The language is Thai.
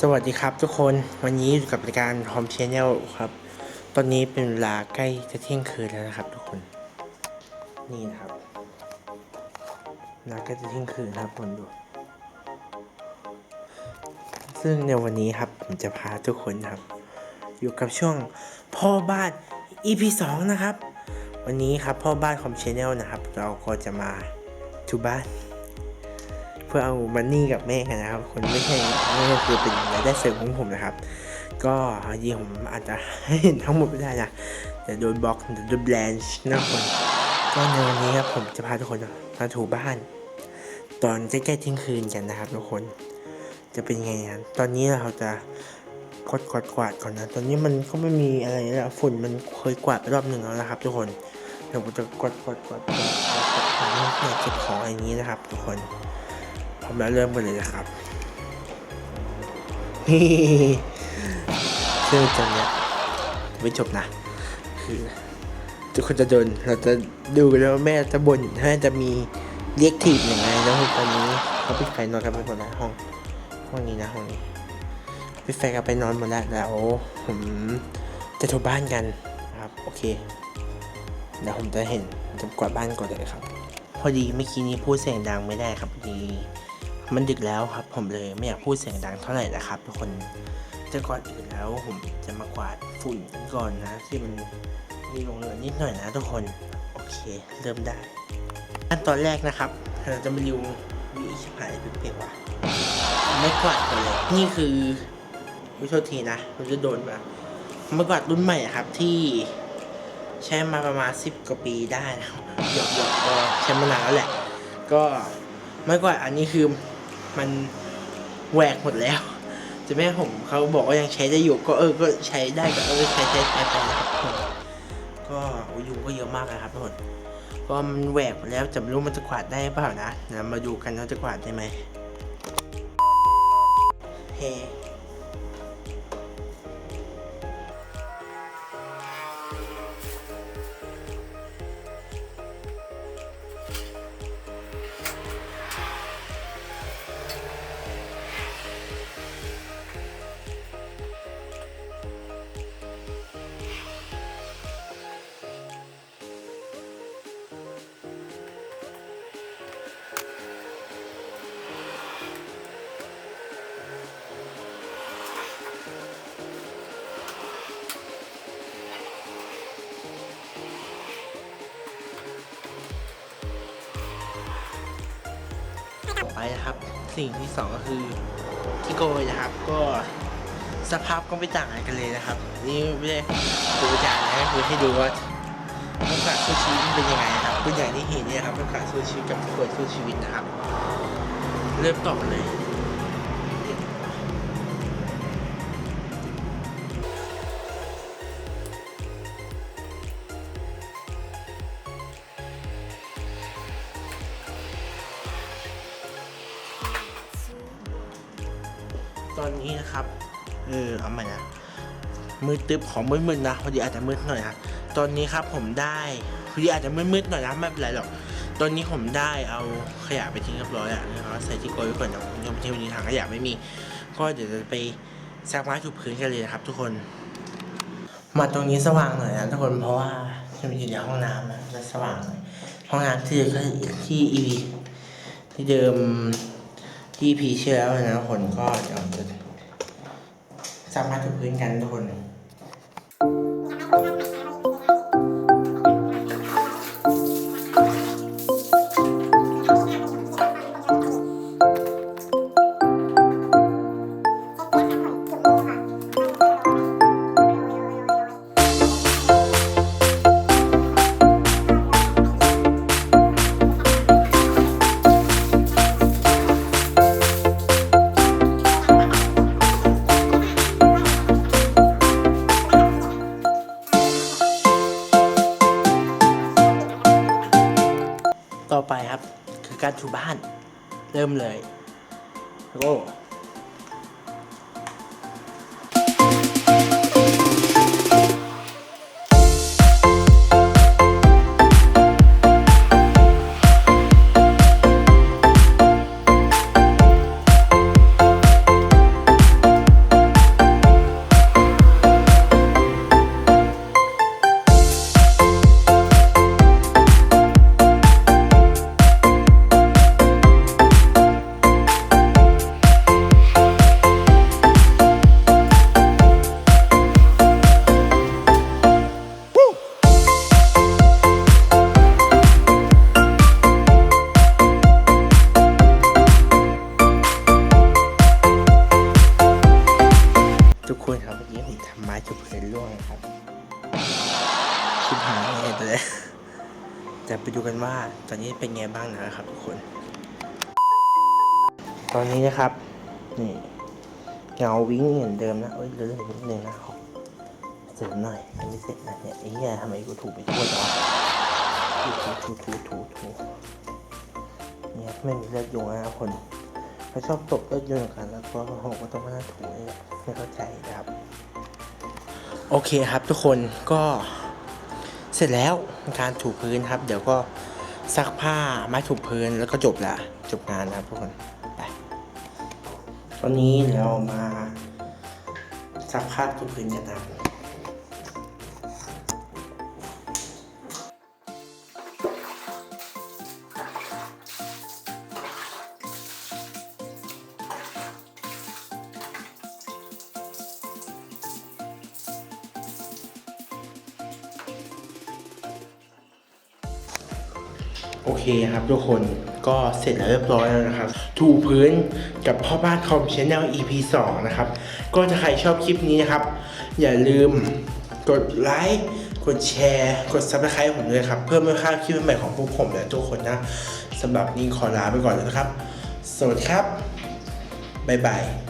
สวัสดีครับทุกคนวันนี้อยู่กับรายการ Home Channel ครับ ตอนนี้เป็นเวลาใกล้จะเที่ยงคืนแล้วนะครับ ทุกคน นี่นะครับเวลาใกล้จะเที่ยงคืนนะครับคนดู ซึ่งในวันนี้ครับผมจะพาทุกคนครับ อยู่กับช่วงพ่อบ้าน EP 2 นะครับ วันนี้ครับพ่อบ้านคอมชแนลนะครับ เราก็จะมาทูบ้าน เพื่อเอามันนี่กับแม่กันนะครับ คนไม่ใช่ไม่ใช่คือเป็นรายได้เสริมของผมนะครับ ก็จริงผมอาจจะให้เห็นทั้งหมดไม่ได้นะแต่โดนบล็อกโดนแบนช์นะคนก็ในวันนี้ครับผมจะพาทุกคนมาถูบ้าน ตอนใกล้ๆเที่ยงคืนกันนะครับทุกคนจะเป็นไงนะตอนนี้เราจะกดกวาดกวาดก่อนนะ ตอนนี้มันก็ไม่มีอะไรแล้วฝุ่นมันเคยกวาดไปรอบหนึ่งแล้วนะครับ ทุกคนเดี๋ยวผมจะกดกวาดกวาดกวาดกวาดเก็บของอย่างนี้นะครับ ทุกคน พร้อมแล้วเริ่มกันเลยนะครับซึ่งตอนเนี้ยไม่จบนะ คือทุกคนจะโดนเราจะดูกันแล้วว่าแม่จะบ่นถ้าจะมีเรียกถีบยังไงแล้วตอนนี้เขาปิดไฟนอนกันไปหมดแล้วห้อง ห้องนี้นะห้องนี้ปิดไฟกันไปนอนหมดแล้วแล้วผมจะถูบ้านกันนะครับ โอเคเดี๋ยวผมจะเห็นผมจะกวาดบ้านก่อนเลยครับ พอดีเมื่อกี้นี้พูดเสียงดังไม่ได้ครับพอดี มันดึกแล้วครับ ผมเลยไม่อยากพูดเสียงดังเท่าไหร่นะครับ ทุกคนจะก่อนอื่นแล้วผมจะมากวาดฝุ่นก่อนนะที่มันมีลงเหลือนิดหน่อยนะทุกคนโอเค เริ่มได้ขั้นตอนแรกนะครับเราจะมาดูวิชิบหายเปียกว่ะไม่กวาดก่อนเลยนี่คือวิโทษทีนะผมจะโดนมาไม่กวาดรุ่นใหม่ครับที่ใช้มาประมาณสิบกว่าปีได้นะหยอกหยอกๆก็ใช้มานานแล้วแหละ ก็ไม่กว่าอันนี้คือ มันแหวกหมดแล้วจะแม่ผมเขาบอกว่ายังใช้ได้อยู่ก็เออก็ใช้ได้ก็เออใช้ใช้ใช้ไปนะครับทุกคนก็โอ้ยยุงก็เยอะมากนะครับทุกคนก็มันแหวกหมดแล้วจะไม่รู้มันจะกวาดได้เปล่านะเดี๋ยวมาดูกันว่าจะกวาดได้ไหมเฮ ไปนะครับ สิ่งที่สองก็คือที่โกยนะครับ ก็สภาพก็ไม่ต่างกันเลยนะครับ นี่ไม่ได้ดูจากนะคือให้ดูว่าบรรยากาศสู้ชีวิตเป็นยังไงครับเป็นอย่างที่เห็นเนี่ยครับบรรยากาสู้ชีวิตกับที่โกยสู้ชีวิตนะครับ เริ่มต่อเลย ตอนนี้นะครับ เออเอาใหม่นะมืดตึ๊บของมืดๆนะพอดีอาจจะมืดหน่อยนะตอนนี้ครับผมได้พอดีอาจจะมืดๆหน่อยนะไม่เป็นไรหรอก ตอนนี้ผมได้เอาขยะไปทิ้งเรียบร้อยแล้วนะครับใส่ที่โกยไว้ก่อนนะผมยังที่วันนี้ถังขยะไม่มี ก็เดี๋ยวจะไปซักไม้ถูพื้นกันเลยนะครับ ทุกคน มาตรงนี้สว่างหน่อยนะทุกคนเพราะว่าจะมีอยู่ในห้องน้ำนะจะสว่างหน่อยห้องน้ำที่ที่อีที่เดิม ที่พีเชื่อแล้วนะคนก็เดี๋ยวจะสามารถถูกพื้นกันทุกคน ต่อไปครับ คือการถูบ้าน เริ่มเลยโอ้ กคนครับเมื่อกี้ผมทำไม้จุกเพลินร่วงครับคิบหายไงไปเลยแต่ไปดูกันว่าตอนนี้เป็นไงบ้างนะครับทุกคน ตอนนี้นะครับ นี่เงาวิ่งเหมือนเดิมนะโอ้ยเลื่อนนิดนึงนะเสริมหน่อยยังไม่เสร็จนะเนี่ยไอ้เหี้ยทำไมกูถูกไปทั่วจังถูถูถูถูถูถูเนี่ยไม่มีเลือดยุงนะคน เขาชอบตบเลือดยุงกันแล้วก็ผมก็ต้องมานั่งถูนี่แหละไม่เข้าใจนะครับ โอเคครับทุกคนก็เสร็จแล้วการถูพื้นครับ เดี๋ยวก็ซักผ้าไม้ถูพื้นแล้วก็จบละจบงานนะครับทุกคนไปตอนนี้เรามาซักผ้าถูพื้นกันนะครับ โอเคครับทุกคนก็เสร็จแล้วเรียบร้อยแล้วนะครับ ถูพื้นกับพ่อบ้านคอมชแนล EP 2 นะครับ ก็ถ้าใครชอบคลิปนี้นะครับ อย่าลืมกดไลค์กดแชร์ กด subscribe ผมด้วยครับ เพื่อไม่พลาดคลิปใหม่ของพวกผมและทุกคนนะสำหรับนี้ขอลาไปก่อนแล้วนะครับ สวัสดีครับ บ๊ายบาย